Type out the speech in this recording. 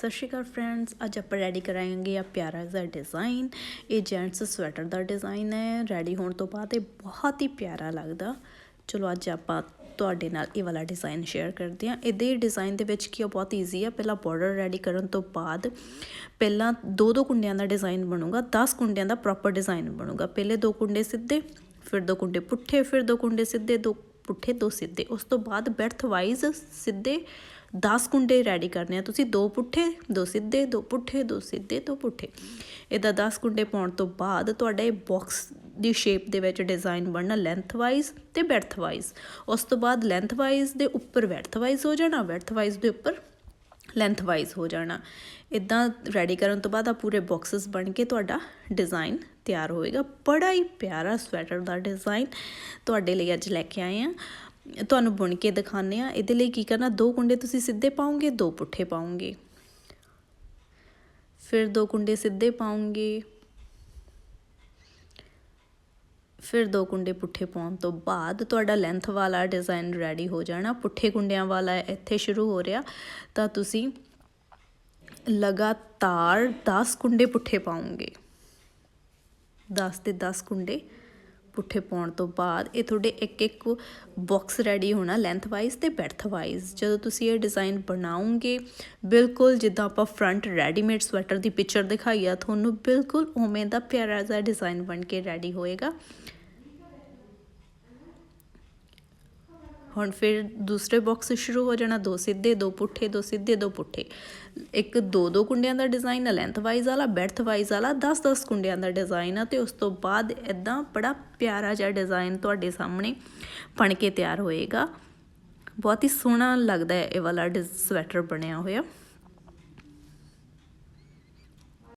ਸਤਿ ਸ਼੍ਰੀ ਅਕਾਲ ਫਰੈਂਡਸ ਅੱਜ ਆਪਾਂ ਰੈਡੀ ਕਰਾਂਗੇ ਆ ਪਿਆਰਾ ਜਿਹਾ ਡਿਜ਼ਾਈਨ ਇਹ ਜੈਂਟਸ ਸਵੈਟਰ ਦਾ ਡਿਜ਼ਾਈਨ ਹੈ। ਰੈਡੀ ਹੋਣ ਤੋਂ ਬਾਅਦ ਇਹ ਬਹੁਤ ਹੀ ਪਿਆਰਾ ਲੱਗਦਾ। ਚਲੋ ਅੱਜ ਆਪਾਂ ਤੁਹਾਡੇ ਨਾਲ ਇਹ ਵਾਲਾ ਡਿਜ਼ਾਈਨ ਸ਼ੇਅਰ ਕਰਦੇ ਹਾਂ। ਇਹਦੇ ਡਿਜ਼ਾਈਨ ਦੇ ਵਿੱਚ ਕੀ ਆ, ਬਹੁਤ ਈਜ਼ੀ ਆ। ਪਹਿਲਾਂ ਬਾਰਡਰ ਰੈਡੀ ਕਰਨ ਤੋਂ ਬਾਅਦ ਪਹਿਲਾਂ ਦੋ ਦੋ ਕੁੰਡਿਆਂ ਦਾ ਡਿਜ਼ਾਈਨ ਬਣੂਗਾ 10 ਕੁੰਡਿਆਂ ਦਾ ਪ੍ਰੋਪਰ ਡਿਜ਼ਾਈਨ ਬਣੂਗਾ। ਪਹਿਲੇ ਦੋ ਕੁੰਡੇ ਸਿੱਧੇ, ਫਿਰ ਦੋ ਕੁੰਡੇ ਪੁੱਠੇ, ਫਿਰ ਦੋ ਕੁੰਡੇ ਸਿੱਧੇ, ਦੋ ਪੁੱਠੇ ਦੋ ਸਿੱਧੇ, ਉਸ ਤੋਂ ਬਾਅਦ ਬੈਰਥ ਵਾਈਜ਼ ਸਿੱਧੇ 10 ਕੁੰਡੇ ਰੈਡੀ ਕਰਨੇ ਆ। ਤੁਸੀਂ ਦੋ ਪੁੱਠੇ, ਦੋ ਸਿੱਧੇ, ਦੋ ਪੁੱਠੇ, ਦੋ ਸਿੱਧੇ, ਦੋ ਪੁੱਠੇ। ਇਹਦਾ 10 ਕੁੰਡੇ ਪਾਉਣ ਤੋਂ ਬਾਅਦ ਤੁਹਾਡਾ ਇਹ ਬਾਕਸ ਦੀ ਸ਼ੇਪ ਦੇ ਵਿੱਚ ਡਿਜ਼ਾਈਨ ਬਣਨਾ ਲੈਂਥ ਵਾਈਜ਼ ਤੇ ਬੈਰਥ ਵਾਈਜ਼ ਉਸ ਤੋਂ ਬਾਅਦ ਲੈਂਥ ਵਾਈਜ਼ ਦੇ ਉੱਪਰ ਬੈਰਥ ਵਾਈਜ਼ ਹੋ ਜਾਣਾ ਬੈਰਥ ਵਾਈਜ਼ ਦੇ ਉੱਪਰ ਲੈਂਥ ਵਾਈਜ਼ ਹੋ ਜਾਣਾ। ਇਦਾਂ ਰੈਡੀ ਕਰਨ ਤੋਂ ਬਾਅਦ ਆ ਪੂਰੇ ਬਾਕਸਸ ਬਣ ਕੇ ਤੁਹਾਡਾ ਡਿਜ਼ਾਈਨ ਤਿਆਰ ਹੋਏਗਾ ਬੜਾ ਹੀ ਪਿਆਰਾ ਸਵੈਟਰ ਦਾ ਡਿਜ਼ਾਈਨ ਤੁਹਾਡੇ ਲਈ ਅੱਜ ਲੈ ਕੇ ਆਏ ਆ ਤੁਹਾਨੂੰ ਬੁਣ ਕੇ ਦਿਖਾਣੇ ਆ ਇਹਦੇ ਲਈ ਕੀ ਕਰਨਾ, ਦੋ ਕੁੰਡੇ ਤੁਸੀਂ ਸਿੱਧੇ ਪਾਉਂਗੇ, ਦੋ ਪੁੱਠੇ ਪਾਉਂਗੇ। ਫਿਰ ਦੋ ਕੁੰਡੇ ਸਿੱਧੇ ਪਾਉਂਗੇ। ਫਿਰ ਦੋ ਕੁੰਡੇ ਪੁੱਠੇ ਪਾਉਣ ਤੋਂ ਬਾਅਦ ਤੁਹਾਡਾ ਲੈਂਥ ਵਾਲਾ ਡਿਜ਼ਾਈਨ ਰੈਡੀ ਹੋ ਜਾਣਾ। ਪੁੱਠੇ ਕੁੰਡਿਆਂ ਵਾਲਾ ਇੱਥੇ ਸ਼ੁਰੂ ਹੋ ਰਿਹਾ। ਤਾਂ ਤੁਸੀਂ ਲਗਾਤਾਰ 10 ਕੁੰਡੇ ਪੁੱਠੇ ਪਾਉਂਗੇ। 10 ਤੇ 10 ਕੁੰਡੇ ਪੁੱਠੇ ਪਾਉਣ ਤੋਂ ਬਾਅਦ ਇਹ ਤੁਹਾਡੇ ਇੱਕ ਇੱਕ ਬਾਕਸ ਰੈਡੀ ਹੋਣਾ ਲੈਂਥ ਵਾਈਜ਼ ਤੇ ਬੈਰਥ ਵਾਈਜ਼ ਜਦੋਂ ਤੁਸੀਂ ਇਹ ਡਿਜ਼ਾਈਨ ਬਣਾਉਂਗੇ ਬਿਲਕੁਲ ਜਿੱਦਾਂ ਆਪਾਂ ਫਰੰਟ ਰੈਡੀਮੇਡ ਸਵੈਟਰ ਦੀ ਪਿਕਚਰ ਦਿਖਾਈ ਆ, ਤੁਹਾਨੂੰ ਬਿਲਕੁਲ ਉਵੇਂ ਦਾ ਪਿਆਰਾ ਜਿਹਾ ਡਿਜ਼ਾਈਨ ਬਣ ਕੇ ਰੈਡੀ ਹੋਏਗਾ। ਹੁਣ ਫਿਰ ਦੂਸਰੇ ਬਾਕਸ ਸ਼ੁਰੂ ਹੋ ਜਾਣਾ, ਦੋ ਸਿੱਧੇ, ਦੋ ਪੁੱਠੇ, ਦੋ ਸਿੱਧੇ, ਦੋ ਪੁੱਠੇ। ਇੱਕ ਦੋ ਦੋ ਕੁੰਡਿਆਂ ਦਾ ਡਿਜ਼ਾਈਨ ਹੈ ਲੈਂਥ ਵਾਈਜ਼ ਵਾਲਾ ਬੈਡਥ ਵਾਈਜ਼ ਵਾਲਾ 10 10 ਕੁੰਡਿਆਂ ਦਾ ਡਿਜ਼ਾਈਨ ਆ ਤੇ ਉਸ ਤੋਂ ਬਾਅਦ ਇਦਾਂ ਬੜਾ ਪਿਆਰਾ ਜਿਹਾ ਡਿਜ਼ਾਈਨ ਤੁਹਾਡੇ ਸਾਹਮਣੇ ਬਣ ਕੇ ਤਿਆਰ ਹੋਏਗਾ। ਬਹੁਤ ਹੀ ਸੋਹਣਾ ਲੱਗਦਾ ਹੈ ਇਹ ਵਾਲਾ ਸਵੈਟਰ ਬਣਿਆ ਹੋਇਆ।